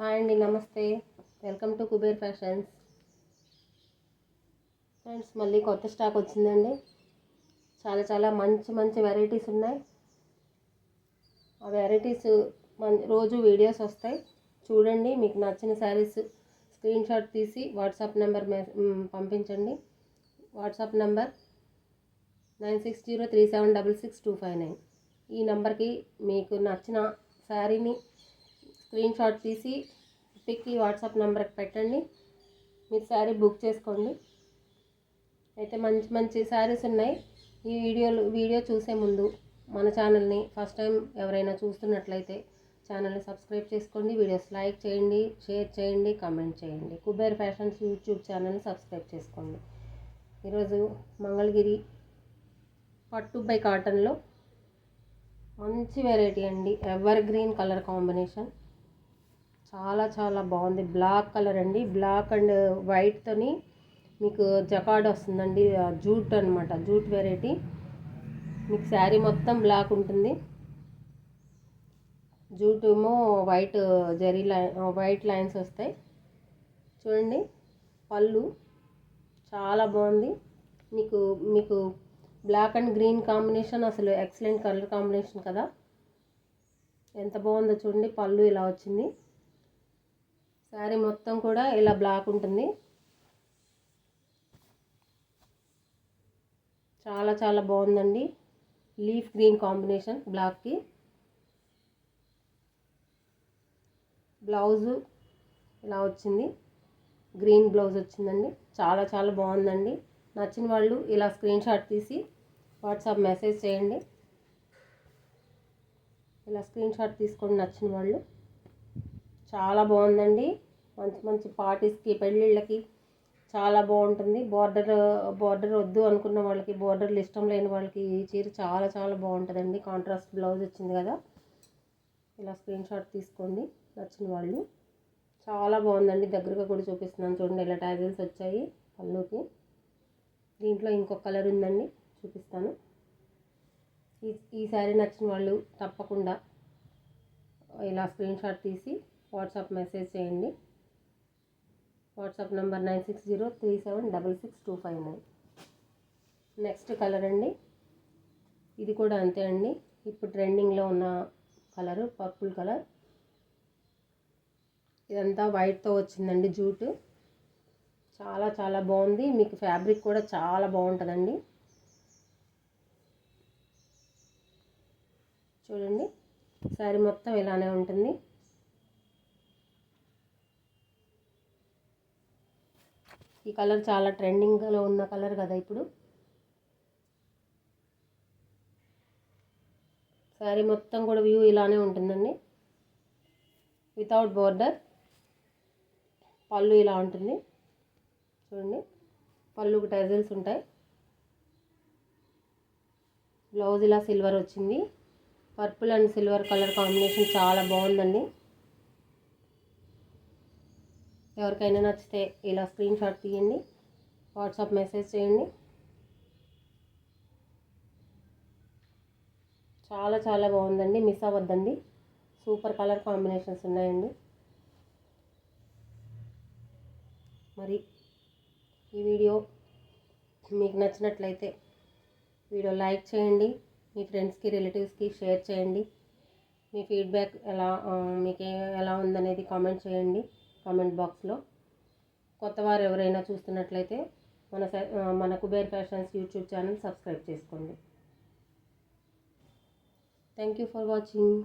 Hi అండి నమస్తే. Welcome to Kuber fashions. Friends మళ్ళీ కొత్త స్టాక్ వచ్చిందండి. చాలా చాలా మంచి మంచి వెరైటీస్ ఉన్నాయి. ఆ వెరైటీస్ మన రోజు వీడియోస్ వస్తాయి. చూడండి మీకు నచ్చిన శారీస్ స్క్రీన్ షాట్ తీసి వాట్సాప్ నెంబర్ పంపించండి. WhatsApp number nine six zero three seven double six two five nine. ఈ నెంబర్కి మీకు నచ్చిన శారీని స్క్రీన్ షాట్ తీసి పిక్కి వాట్సాప్ నెంబర్కి పెట్టండి. మీరు శారీ బుక్ చేసుకోండి. అయితే మంచి మంచి శారీస్ ఉన్నాయి. ఈ వీడియోలు వీడియో చూసే ముందు మన ఛానల్ని ఫస్ట్ టైం ఎవరైనా చూస్తున్నట్లయితే ఛానల్ని సబ్స్క్రైబ్ చేసుకోండి. వీడియోస్ లైక్ చేయండి షేర్ చేయండి కామెంట్ చేయండి. కుబేర్ ఫ్యాషన్స్ యూట్యూబ్ ఛానల్ని సబ్స్క్రైబ్ చేసుకోండి. ఈరోజు మంగళగిరి పట్టు బై కాటన్లో మంచి వెరైటీ అండి. ఎవర్ గ్రీన్ కలర్ కాంబినేషన్ చాలా చాలా బాగుంది. బ్లాక్ కలర్ అండి. బ్లాక్ అండ్ వైట్తోని మీకు జకాడ్ వస్తుందండి. జూట్ అనమాట జూట్ వెరైటీ. మీకు శారీ మొత్తం బ్లాక్ ఉంటుంది. జూట్ ఏమో white zari line white lines వస్తాయి. చూడండి. పళ్ళు. చాలా బాగుంది. మీకు మీకు బ్లాక్ అండ్ గ్రీన్ కాంబినేషన్ అసలు ఎక్సలెంట్ కలర్ కాంబినేషన్ కదా. ఎంత బాగుందో చూడండి. పళ్ళు ఇలా వచ్చింది. శారీ మొత్తం కూడా ఇలా బ్లాక్ ఉంటుంది. చాలా చాలా బాగుందండి. లీఫ్ గ్రీన్ కాంబినేషన్ బ్లాక్కి. బ్లౌజు ఇలా వచ్చింది. గ్రీన్ బ్లౌజ్ వచ్చిందండి. చాలా చాలా బాగుందండి. నచ్చిన వాళ్ళు ఇలా స్క్రీన్ షాట్ తీసి వాట్సాప్ మెసేజ్ చేయండి. ఇలా స్క్రీన్ షాట్ తీసుకోండి నచ్చిన వాళ్ళు. చాలా బాగుందండి. మంచి మంచి పార్టీస్కి పెళ్ళిళ్ళకి చాలా బాగుంటుంది. బార్డర్ బార్డర్ వద్దు అనుకున్న వాళ్ళకి బార్డర్లు ఇష్టం లేని వాళ్ళకి ఈ చీర చాలా చాలా బాగుంటుందండి. కాంట్రాస్ట్ బ్లౌజ్ వచ్చింది కదా. ఇలా స్క్రీన్ షాట్ తీసుకోండి. నచ్చిన వాళ్ళు. చాలా బాగుందండి. దగ్గరగా కూడా చూపిస్తున్నాను చూడండి ఇలా ట్యాజిల్స్ వచ్చాయి పళ్ళుకి. దీంట్లో ఇంకొక కలర్ ఉందండి. చూపిస్తాను. ఈ ఈ శారీ నచ్చిన వాళ్ళు తప్పకుండా ఇలా స్క్రీన్ షాట్ తీసి వాట్సాప్ మెసేజ్ చేయండి. WhatsApp number nine six zero three seven double six two five nine. Next colour అండి. ఇది కూడా అంతే అండి. ఇప్పుడు ట్రెండింగ్లో ఉన్న కలరు పర్పుల్ కలర్. ఇదంతా వైట్తో వచ్చిందండి జూట్. చాలా చాలా బాగుంది. మీకు ఫ్యాబ్రిక్ కూడా చాలా బాగుంటుందండి. చూడండి. శారీ మొత్తం ఇలానే ఉంటుంది. ఈ కలర్ చాలా ట్రెండింగ్లో ఉన్న కలర్ కదా ఇప్పుడు. శారీ మొత్తం కూడా వ్యూ ఇలానే ఉంటుందండి. వితౌట్ బోర్డర్ పళ్ళు ఇలా ఉంటుంది. చూడండి. పళ్ళుకి టైజల్స్ ఉంటాయి. బ్లౌజ్ ఇలా సిల్వర్ వచ్చింది. Purple and silver colour combination చాలా బాగుందండి. ఎవరికైనా నచ్చితే ఇలా స్క్రీన్ షాట్ తీయండి వాట్సాప్ మెసేజ్ చేయండి. చాలా చాలా బాగుందండి మిస్ అవ్వద్దండి. సూపర్ కలర్ కాంబినేషన్స్ ఉన్నాయండి. మరి ఈ వీడియో మీకు నచ్చినట్లయితే వీడియో లైక్ చేయండి మీ ఫ్రెండ్స్కి రిలేటివ్స్కి షేర్ చేయండి. మీ ఫీడ్బ్యాక్ ఎలా మీకు ఎలా ఉందనేది కామెంట్ చేయండి. కామెంట్ బాక్స్లో. కొత్తవారు ఎవరైనా చూస్తున్నట్లయితే మన మన Kuber fashions YouTube channel subscribe చేసుకోండి. Thank you for watching.